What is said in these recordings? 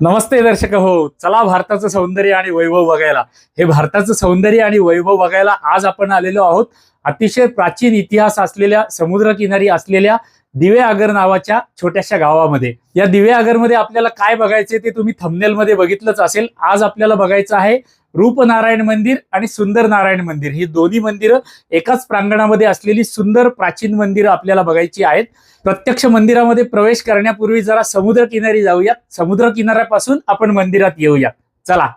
नमस्ते दर्शक हो. चला भारताचं सौंदर्य आणि वैभव बघायला. हे भारताचं सौंदर्य आणि वैभव बघायला आज आपण आलेलो आहोत. अतिशय प्राचीन इतिहास असलेल्या समुद्रकिनारी असलेल्या दिवे आगर नावाच्या छोट्याशा गावामध्ये. या दिवे आगरमध्ये आपल्याला काय बघायचे ते तुम्ही थमनेलमध्ये बघितलंच असेल. आज आपल्याला बघायचं आहे रूपनारायण मंदिर आणि सुंदर नारायण मंदिर. ही दोन्ही मंदिरं एकाच प्रांगणामध्ये असलेली सुंदर प्राचीन मंदिरं आपल्याला बघायची आहेत. प्रत्यक्ष मंदिरामध्ये प्रवेश करण्यापूर्वी जरा समुद्र किनारी जाऊयात. समुद्र किनाऱ्यापासून आपण मंदिरात येऊया चला.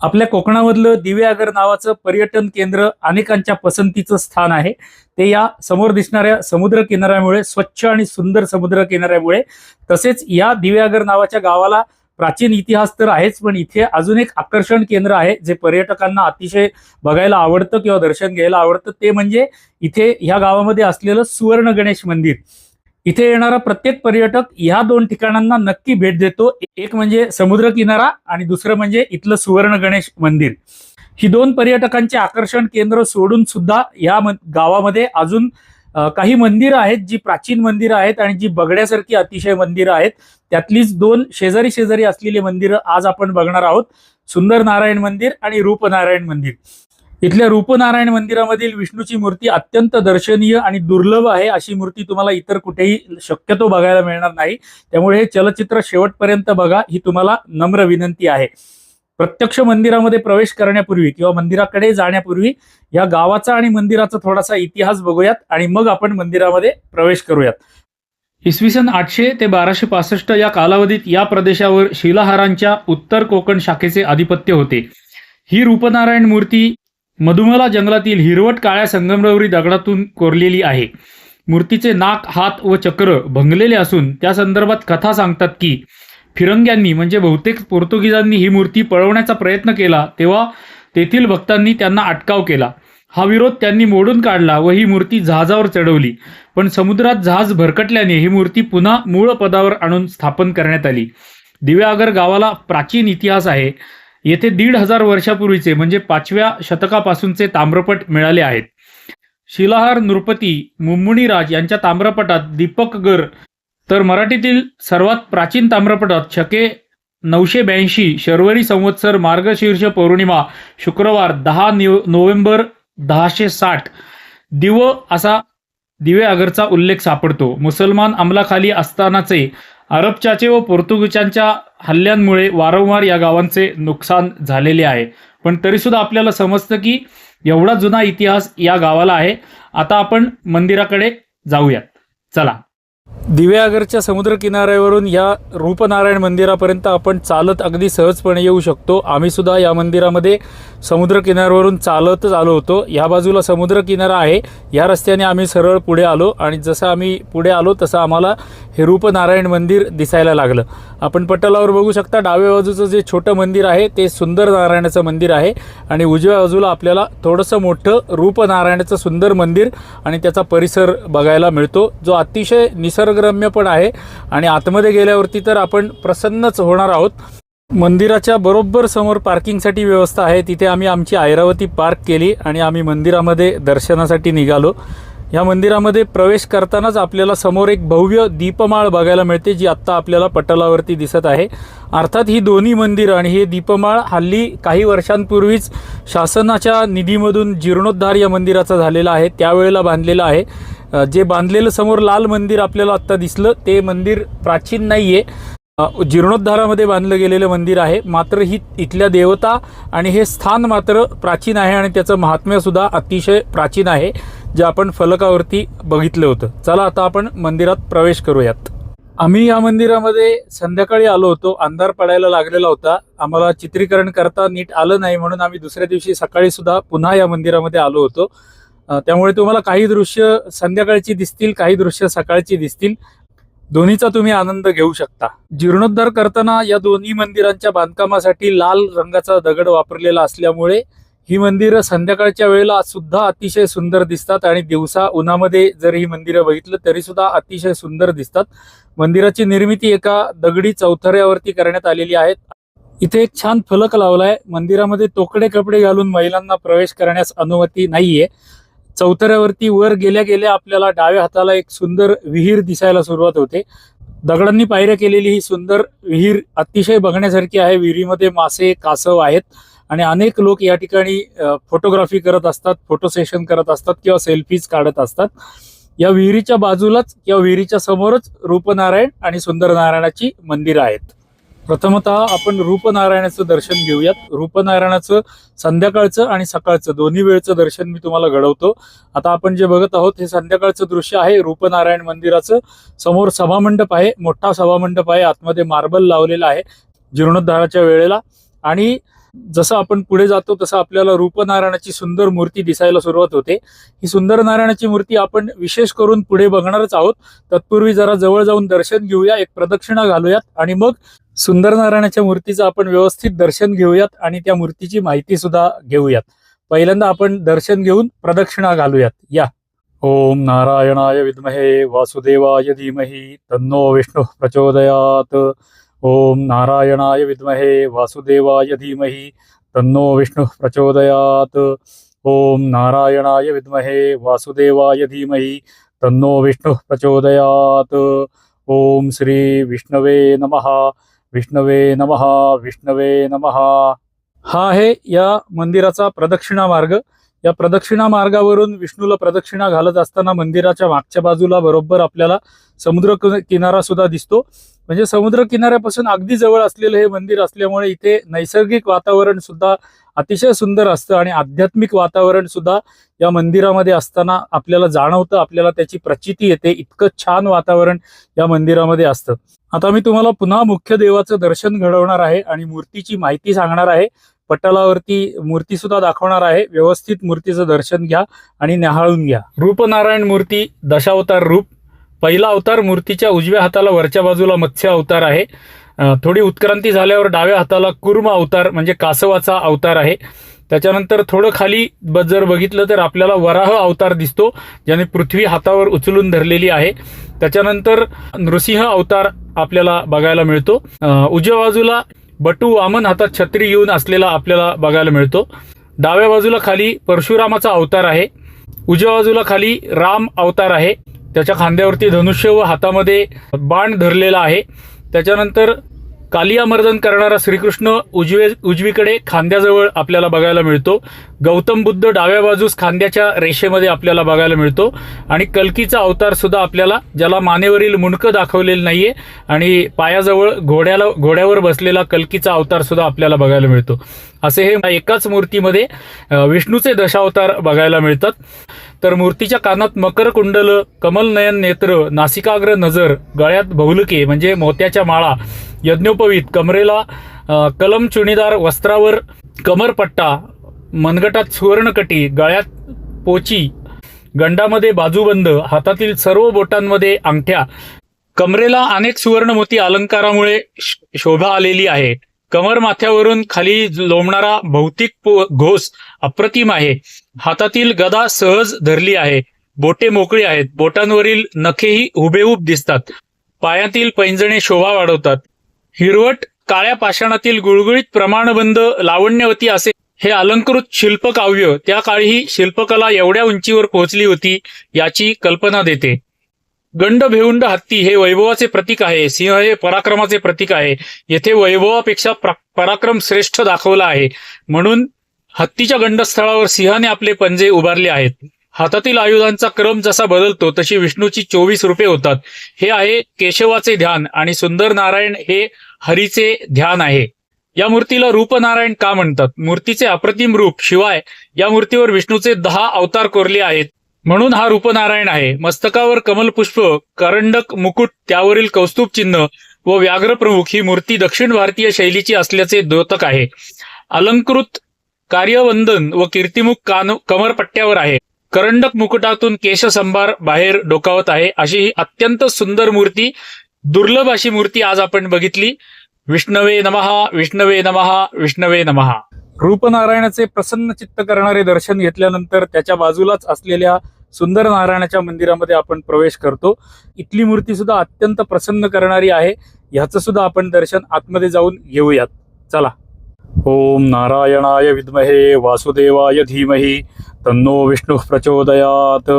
आपल्या कोकणामधलं दिव्यागर नावाचं पर्यटन केंद्र अनेकांच्या पसंतीचं स्थान आहे. ते या समोर दिसणाऱ्या समुद्र किनाऱ्यामुळे स्वच्छ आणि सुंदर समुद्र किनाऱ्यामुळे तसेच या दिव्यागर नावाच्या गावाला प्राचीन इतिहास तर आहेच पण इथे अजून एक आकर्षण केंद्र आहे जे पर्यटकांना अतिशय बघायला आवडतं किंवा दर्शन घ्यायला आवडतं ते म्हणजे इथे ह्या गावामध्ये असलेलं सुवर्ण गणेश मंदिर. इथे येणारा प्रत्येक पर्यटक ह्या दोन ठिकाणांना नक्की भेट देतो एक म्हणजे समुद्र किनारा आणि दुसरं म्हणजे इथलं सुवर्ण गणेश मंदिर. ही दोन पर्यटकांचे आकर्षण केंद्र सोडून सुद्धा या गावामध्ये अजून काही मंदिरं आहेत जी प्राचीन मंदिरं आहेत आणि जी बघण्यासारखी अतिशय मंदिरं आहेत. त्यातलीच दोन शेजारी शेजारी असलेली मंदिरं आज आपण बघणार आहोत. सुंदर नारायण मंदिर आणि रूपनारायण मंदिर. इथल्या रूपनारायण मंदिरामधील विष्णूची मूर्ती अत्यंत दर्शनीय आणि दुर्लभ आहे अशी मूर्ती तुम्हाला इतर कुठेही शक्यतो बघायला मिळणार नाही. त्यामुळे हे चलचित्र शेवटपर्यंत बघा ही तुम्हाला नम्र विनंती आहे. प्रत्यक्ष मंदिरामध्ये प्रवेश करण्यापूर्वी किंवा मंदिराकडे जाण्यापूर्वी या गावाचा आणि मंदिराचा थोडासा इतिहास बघूयात आणि मग आपण मंदिरामध्ये प्रवेश करूयात. इसवी सन आठशे ते बाराशे पासष्ट या कालावधीत या प्रदेशावर शिलाहारांच्या उत्तर कोकण शाखेचे आधिपत्य होते. ही रूपनारायण मूर्ती मधुमला जंगलातील हिरवट काळ्या संगमरवरी दगडातून कोरलेली आहे. मूर्तीचे नाक हात व चक्र भंगलेले असून त्या संदर्भात कथा सांगतात की फिरंग्यांनी म्हणजे बहुतेक पोर्तुगीजांनी ही मूर्ती पळवण्याचा प्रयत्न केला तेव्हा तेथील भक्तांनी त्यांना अटकाव केला. हा विरोध त्यांनी मोडून काढला व ही मूर्ती जहाजावर चढवली. पण समुद्रात जहाज भरकटल्याने ही मूर्ती पुन्हा मूळ पदावर आणून स्थापन करण्यात आली. दिव्यागर गावाला प्राचीन इतिहास आहे. येथे दीड हजार वर्षापूर्वीचे म्हणजे पाचव्या शतकापासूनचे ताम्रपट मिळाले आहेत. शिलाहार नृपती मुम्मुणीराज यांच्या ताम्रपटात दीपकगर तर मराठीतील सर्वात प्राचीन ताम्रपटात छके नऊशे ब्याऐंशी शर्वरी संवत्सर मार्गशीर्ष पौर्णिमा शुक्रवार दहा नोव्हेंबर दहाशे साठ. दिव असा दिवे आगरचा उल्लेख सापडतो. मुसलमान अंमलाखाली असतानाचे अरबच्याचे व पोर्तुगीजांच्या हल्ल्यांमुळे वारंवार या गावांचे नुकसान झालेले आहे. पण तरीसुद्धा आपल्याला समजतं की एवढा जुना इतिहास या गावाला आहे. आता आपण मंदिराकडे जाऊयात. चला. दिव्यागरच्या समुद्र किनाऱ्यावरून या रूपनारायण मंदिरापर्यंत आपण चालत अगदी सहजपणे येऊ शकतो. आम्ही सुद्धा या मंदिरामध्ये समुद्र किनाऱ्यावरून चालतच आलो होतो. या बाजूला समुद्रकिनारा आहे. या रस्त्याने आम्ही सरळ पुढे आलो आणि जसं आम्ही पुढे आलो तसं आम्हाला हे रूपनारायण मंदिर दिसायला लागलं. आपण पटलावर बघू शकता डाव्या बाजूचं जे छोटं मंदिर आहे ते सुंदर नारायणाचं मंदिर आहे आणि उजव्या बाजूला आपल्याला थोडंसं मोठं रूपनारायणाचं सुंदर मंदिर आणि त्याचा परिसर बघायला मिळतो जो अतिशय निसर्ग निसर्गरम्य पण आहे आणि आतमध्ये गेल्यावरती तर आपण प्रसन्नच होणार आहोत. मंदिराच्या बरोबर समोर पार्किंगसाठी व्यवस्था आहे. तिथे आम्ही आमची ऐरावती पार्क केली आणि आम्ही मंदिरामध्ये दर्शनासाठी निघालो. या मंदिरामध्ये प्रवेश करतानाच आपल्याला समोर एक भव्य दीपमाळ बघायला मिळते जी आत्ता आपल्याला पटलावरती दिसत आहे. अर्थात ही दोन्ही मंदिरं आणि हे दीपमाळ हल्ली काही वर्षांपूर्वीच शासनाच्या निधीमधून जीर्णोद्धार या मंदिराचा झालेला आहे त्यावेळेला बांधलेला आहे. जे बांधलेलं समोर लाल मंदिर आपल्याला आत्ता दिसलं ते मंदिर प्राचीन नाही आहे जीर्णोद्धारामध्ये बांधलं गेलेलं मंदिर आहे. मात्र ही इथल्या देवता आणि हे स्थान मात्र प्राचीन आहे आणि त्याचं महात्म्यसुद्धा अतिशय प्राचीन आहे जे आपण फलकावरती बघितलं होतं. चला आता आपण मंदिरात प्रवेश करूयात. आम्ही या मंदिरामध्ये संध्याकाळी आलो होतो. अंधार पडायला लागलेला होता. आम्हाला चित्रीकरण करता नीट आलं नाही म्हणून आम्ही दुसऱ्या दिवशी सकाळी सुद्धा पुन्हा या मंदिरामध्ये आलो होतो. त्यामुळे तुम्हाला काही दृश्य संध्याकाळची दिसतील काही दृश्य सकाळची दिसतील. दोन्हीचा तुम्ही आनंद घेऊ शकता. जीर्णोद्धार करताना या दोन्ही मंदिरांच्या बांधकामासाठी लाल रंगाचा दगड वापरलेला असल्यामुळे ही मंदिरं संध्याकाळच्या वेळेला सुद्धा अतिशय सुंदर दिसतात आणि दिवसा उन्हामध्ये जर ही मंदिरं बघितलं तरी सुद्धा अतिशय सुंदर दिसतात. मंदिराची निर्मिती एका दगडी चौथऱ्यावरती करण्यात आलेली आहे. इथे एक छान फलक लावलाय. मंदिरामध्ये तोकडे कपडे घालून महिलांना प्रवेश करण्यास अनुमती नाहीये. चौथऱ्यावरती वर गेल्या गेल्या आपल्याला डाव्या हाताला एक सुंदर विहीर दिसायला सुरुवात होते. दगडांनी पायऱ्या केलेली ही सुंदर विहीर अतिशय बघण्यासारखी आहे. विहिरीमध्ये मासे कासव आहेत आणि अनेक लोक या ठिकाणी फोटोग्राफी करत असतात फोटो सेशन करत असतात किंवा सेल्फीज काढत असतात. या विहिरीच्या बाजूलाच किंवा विहिरीच्या समोरच रूपनारायण आणि सुंदर नारायणाची मंदिरं आहेत. प्रथमतः आपण रूपनारायणाचं दर्शन घेऊयात. रूपनारायणाचं संध्याकाळचं आणि सकाळचं दोन्ही वेळचं दर्शन मी तुम्हाला घडवतो. आता आपण जे बघत आहोत हे संध्याकाळचं दृश्य आहे रूपनारायण मंदिराचं. समोर सभामंडप आहे मोठा सभामंडप आहे. आतमध्ये मार्बल लावलेला आहे जीर्णोद्धाराच्या वेळेला. आणि जसं आपण पुढे जातो तसं आपल्याला रूपनारायणाची सुंदर मूर्ती दिसायला सुरुवात होते. ही सुंदर नारायणाची मूर्ती आपण विशेष करून पुढे बघणारच आहोत. तत्पूर्वी जरा जवळ जाऊन दर्शन घेऊया एक प्रदक्षिणा घालूयात आणि मग सुंदर नारायणाच्या मूर्तीचं आपण व्यवस्थित दर्शन घेऊयात आणि त्या मूर्तीची माहिती सुद्धा घेऊयात. पहिल्यांदा आपण दर्शन घेऊन प्रदक्षिणा घालूयात. या. ओम नारायणाय विद्महे वासुदेवाय धीमही तन्नो विष्णू प्रचोदयात. ओम नारायणाय विद्महे वासुदेवाय धीमही तन्नो विष्णू प्रचोदयात. ओम नारायणाय विद्महे वासुदेवाय धीमही तन्नो विष्णू प्रचोदयात. ओम श्री विष्णवे नमः. विष्णवे नमः विष्णवे नमः. हा आहे या मंदिराचा प्रदक्षिणा मार्ग. या प्रदक्षिणा मार्गावरून विष्णूला प्रदक्षिणा घालत असताना मंदिराच्या मागच्या बाजूला बरोबर आपल्याला समुद्र किनारा सुद्धा दिसतो. म्हणजे समुद्र किनाऱ्यापासून अगदी जवळ असलेलं हे मंदिर असल्यामुळे इथे नैसर्गिक वातावरण सुद्धा अतिशय सुंदर असतं आणि आध्यात्मिक वातावरण सुद्धा या मंदिरामध्ये असताना आपल्याला जाणवतं आपल्याला त्याची प्रचिती येते. इतकं छान वातावरण या मंदिरामध्ये असतं. आता मी तुम्हाला पुन्हा मुख्य देवाचं दर्शन घडवणार आहे आणि मूर्तीची माहिती सांगणार आहे. पटलावरती मूर्ती सुद्धा दाखवणार आहे. व्यवस्थित मूर्तीचं दर्शन घ्या आणि न्याहाळून घ्या. रूपनारायण मूर्ती दशावतार रूप. पहिला अवतार मूर्तीच्या उजव्या हाताला वरच्या बाजूला मत्स्य अवतार आहे. थोडी उत्क्रांती झाल्यावर डाव्या हाताला कुर्म अवतार म्हणजे कासवाचा अवतार आहे. त्याच्यानंतर थोडं खाली ब- जर बघितलं तर आपल्याला वराह अवतार दिसतो ज्याने पृथ्वी हातावर उचलून धरलेली आहे. त्याच्यानंतर नृसिंह अवतार आपल्याला बघायला मिळतो. उजव्या बाजूला बटू वामन हातात छत्री घेऊन असलेला आपल्याला बघायला मिळतो. डाव्या बाजूला खाली परशुरामाचा अवतार आहे. उजव्या बाजूला खाली राम अवतार आहे. त्याच्या खांद्यावरती धनुष्य व हातामध्ये बाण धरलेला आहे. त्याच्यानंतर कालियामर्दन करणारा श्रीकृष्ण उजवे उजवीकडे खांद्याजवळ आपल्याला बघायला मिळतो. गौतम बुद्ध डाव्या बाजूस खांद्याच्या रेषेमध्ये आपल्याला बघायला मिळतो. आणि कलकीचा अवतार सुद्धा आपल्याला ज्याला मानेवरील मुंडकं दाखवलेलं नाहीये आणि पायाजवळ घोड्याला घोड्यावर बसलेला कलकीचा अवतार सुद्धा आपल्याला बघायला मिळतो. असे हे एकाच मूर्तीमध्ये विष्णूचे दशावतार बघायला मिळतात. तर मूर्तीच्या कानात मकर कुंडल कमलनयन नेत्र नासिकाग्र नजर गळ्यात भौलके म्हणजे मोत्याच्या माळा यज्ञोपवीत कमरेला कलम चुणीदार वस्त्रावर कमरपट्टा मनगटात सुवर्णकटी गळ्यात पोची गंडामध्ये बाजूबंद हातातील सर्व बोटांमध्ये अंगठ्या. कमरेला अनेक सुवर्णमोती अलंकारामुळे श- शोभा आलेली आहे. कमर माथ्यावरून खाली लोंबणारा भौतिक पो- घोष अप्रतिम आहे. हातातील गदा सहज धरली आहे. बोटे मोकळी आहेत. बोटांवरील नखेही हुबेहूब दिसतात. पायातील पैंजणे शोभा वाढवतात. हिरवट काळ्या पाषाणातील गुळगुळीत प्रमाणबंध लावण्यवती असे हे अलंकृत शिल्पकाव्य त्या काळीही शिल्पकला एवढ्या उंचीवर पोहोचली होती याची कल्पना देते. गंड भेउंड हत्ती हे वैभवाचे प्रतीक आहे सिंह हे पराक्रमाचे प्रतीक आहे येथे वैभवापेक्षा पराक्रम श्रेष्ठ दाखवला आहे. म्हणून हत्तीच्या गंडस्थळावर सिंहाने आपले पंजे उभारले आहेत. हातातील आयुधांचा क्रम जसा बदलतो तशी विष्णूची चोवीस रूपे होतात. हे आहे केशवाचे ध्यान आणि सुंदर नारायण हे हरीचे ध्यान आहे. या मूर्तीला रूपनारायण का म्हणतात? मूर्तीचे अप्रतिम रूप शिवाय या मूर्तीवर विष्णूचे दहा अवतार कोरले आहेत. म्हणून हा रूपनारायण आहे. मस्तकावर कमलपुष्प करंडक मुकुट त्यावरील कौस्तुभ चिन्ह व व्याघ्र प्रमुख ही मूर्ती दक्षिण भारतीय शैलीची असल्याचे द्योतक आहे. अलंकृत कार्यवंदन व कीर्तिमुख कान कमरपट्ट्यावर आहे. करंडक मुकुटातून केशसंभार बाहेर डोकावत आहे. अशी ही अत्यंत सुंदर मूर्ती दुर्लभ अशी मूर्ती आज आपण बघितली. विष्णवे नमहा विष्णवे नमहा विष्णवे नमहा रूपनारायणाचे प्रसन्न चित्त करणारे दर्शन घेतल्यानंतर त्याच्या बाजूलाच असलेल्या सुंदर नारायणाच्या मंदिरामध्ये आपण प्रवेश करतो. इथली मूर्ती सुद्धा अत्यंत प्रसन्न करणारी आहे. ह्याचं सुद्धा आपण दर्शन आतमध्ये जाऊन घेऊयात. चला. ओम नारायणाय विद्महे वासुदेवाय धीमही तन्नो विष्णू प्रचोदयात.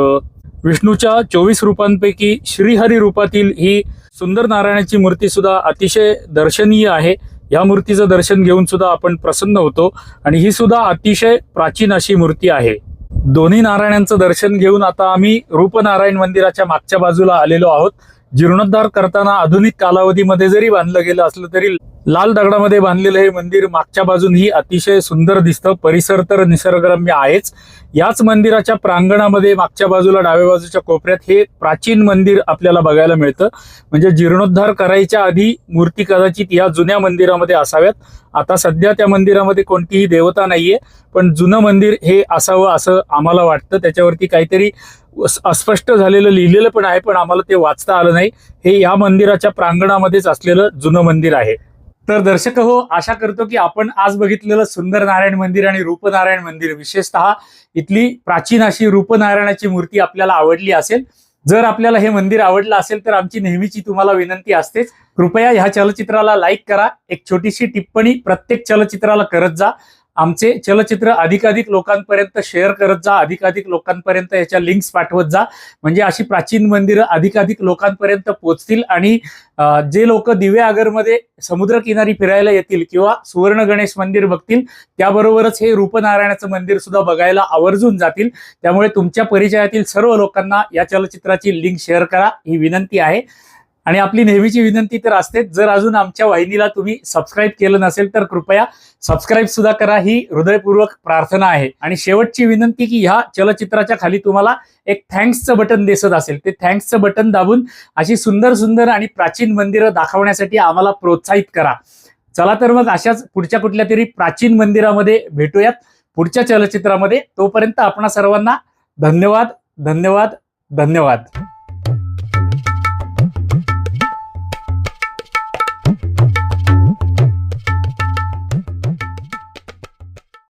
विष्णूच्या चोवीस रूपांपैकी श्रीहरी रूपातील ही सुंदर नारायणाची मूर्ती सुद्धा अतिशय दर्शनीय आहे. या मूर्तीचं दर्शन घेऊन सुद्धा आपण प्रसन्न होतो आणि ही सुद्धा अतिशय प्राचीन अशी मूर्ती आहे. दोन्ही नारायणांचं दर्शन घेऊन आता आम्ही रूपनारायण मंदिराच्या मागच्या बाजूला आलेलो आहोत. जीर्णोद्धार करताना आधुनिक कालावधीमध्ये जरी बांधलं गेलं असलं तरी लाल दगडामध्ये बांधलेलं हे मंदिर मागच्या बाजूनही अतिशय सुंदर दिसतं. परिसर तर निसर्गरम्य आहेच. याच मंदिराच्या प्रांगणामध्ये मागच्या बाजूला डाव्या बाजूच्या कोपऱ्यात हे प्राचीन मंदिर आपल्याला बघायला मिळतं. म्हणजे जीर्णोद्धार करायच्या आधी मूर्ती कदाचित या जुन्या मंदिरामध्ये असाव्यात. आता सध्या त्या मंदिरामध्ये कोणतीही देवता नाहीये पण जुनं मंदिर हे असावं असं आम्हाला वाटतं. त्याच्यावरती काहीतरी अस्पष्ट झालेलं लिहिलेलं पण आहे पण आम्हाला ते वाचता आलं नाही. हे या मंदिराच्या प्रांगणामध्येच असलेलं जुनं मंदिर आहे. तर दर्शक हो आशा करतो की आपण आज बघितलेलं सुंदर नारायण मंदिर आणि रूपनारायण मंदिर विशेषतः इथली प्राचीन अशी रूपनारायणाची मूर्ती आपल्याला आवडली असेल. जर आपल्याला हे मंदिर आवडलं असेल तर आमची नेहमीची तुम्हाला विनंती असतेच. कृपया ह्या चलचित्राला लाईक करा. एक छोटीशी टिप्पणी प्रत्येक चलचित्राला करत जा. आमचे चलचित्र अधिकाधिक लोकांपर्यंत शेअर करत जा अधिकाधिक लोकांपर्यंत याच्या लिंक्स पाठवत जा. म्हणजे अशी प्राचीन मंदिरं अधिकाधिक लोकांपर्यंत पोहोचतील आणि जे लोक दिवे आगरमध्ये समुद्रकिनारी फिरायला येतील किंवा सुवर्ण गणेश मंदिर बघतील त्याबरोबरच हे रूपनारायणाचं मंदिर सुद्धा बघायला आवर्जून जातील. त्यामुळे तुमच्या परिचयातील सर्व लोकांना या चलचित्राची लिंक शेअर करा ही विनंती आहे. आणि आपली नेहमीची विनंती तर असतेच. जर अजून आमच्या वाहिनीला तुम्ही सबस्क्राईब केलं नसेल तर कृपया सबस्क्राईब सुद्धा करा. ही हृदयपूर्वक प्रार्थना आहे. आणि शेवटची विनंती की ह्या चलचित्राच्या खाली तुम्हाला एक थँक्सचं बटन दिसत असेल. ते थँक्सचं बटन दाबून अशी सुंदर सुंदर आणि प्राचीन मंदिरं दाखवण्यासाठी आम्हाला प्रोत्साहित करा. चला तर मग अशाच पुढच्या कुठल्या तरी प्राचीन मंदिरामध्ये भेटूयात. पुढच्या चलचित्रामध्ये तोपर्यंत आपणा सर्वांना धन्यवाद धन्यवाद धन्यवाद.